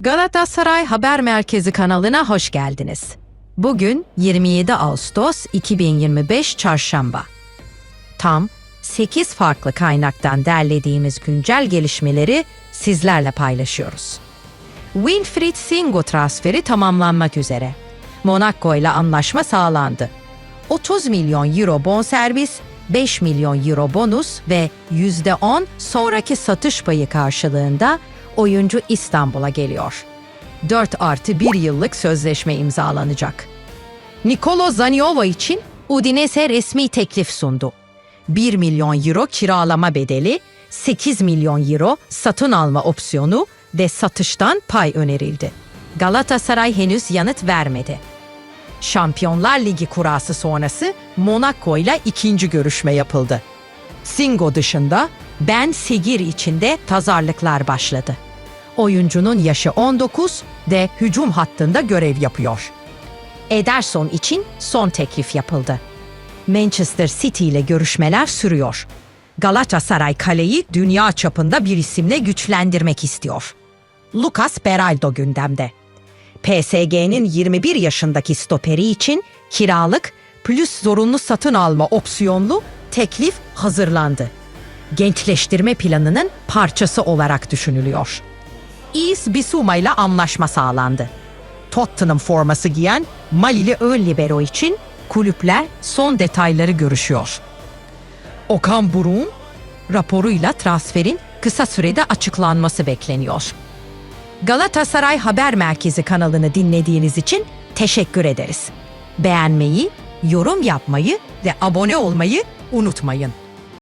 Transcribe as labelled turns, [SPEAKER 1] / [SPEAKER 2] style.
[SPEAKER 1] Galatasaray Haber Merkezi kanalına hoş geldiniz. Bugün 27 Ağustos 2025 Çarşamba. Tam 8 farklı kaynaktan derlediğimiz güncel gelişmeleri sizlerle paylaşıyoruz. Winfried Singo transferi tamamlanmak üzere. Monaco ile anlaşma sağlandı. 30 milyon euro bonservis, 5 milyon euro bonus ve %10 sonraki satış payı karşılığında oyuncu İstanbul'a geliyor. 4 artı 1 yıllık sözleşme imzalanacak. Nicolo Zaniolo için Udinese resmi teklif sundu. 1 milyon euro kiralama bedeli, 8 milyon euro satın alma opsiyonu ve satıştan pay önerildi. Galatasaray henüz yanıt vermedi. Şampiyonlar Ligi kurası sonrası Monaco ile ikinci görüşme yapıldı. Singo dışında Ben Sigir içinde tazarlıklar başladı. Oyuncunun yaşı 19 ve hücum hattında görev yapıyor. Ederson için son teklif yapıldı. Manchester City ile görüşmeler sürüyor. Galatasaray kaleyi dünya çapında bir isimle güçlendirmek istiyor. Lucas Beraldo gündemde. PSG'nin 21 yaşındaki stoperi için kiralık plus zorunlu satın alma opsiyonlu teklif hazırlandı. Gençleştirme planının parçası olarak düşünülüyor. Is Bissouma ile anlaşma sağlandı. Tottenham forması giyen Malili ön libero için kulüpler son detayları görüşüyor. Okan Buruk'un raporuyla transferin kısa sürede açıklanması bekleniyor. Galatasaray Haber Merkezi kanalını dinlediğiniz için teşekkür ederiz. Beğenmeyi, yorum yapmayı ve abone olmayı unutmayın.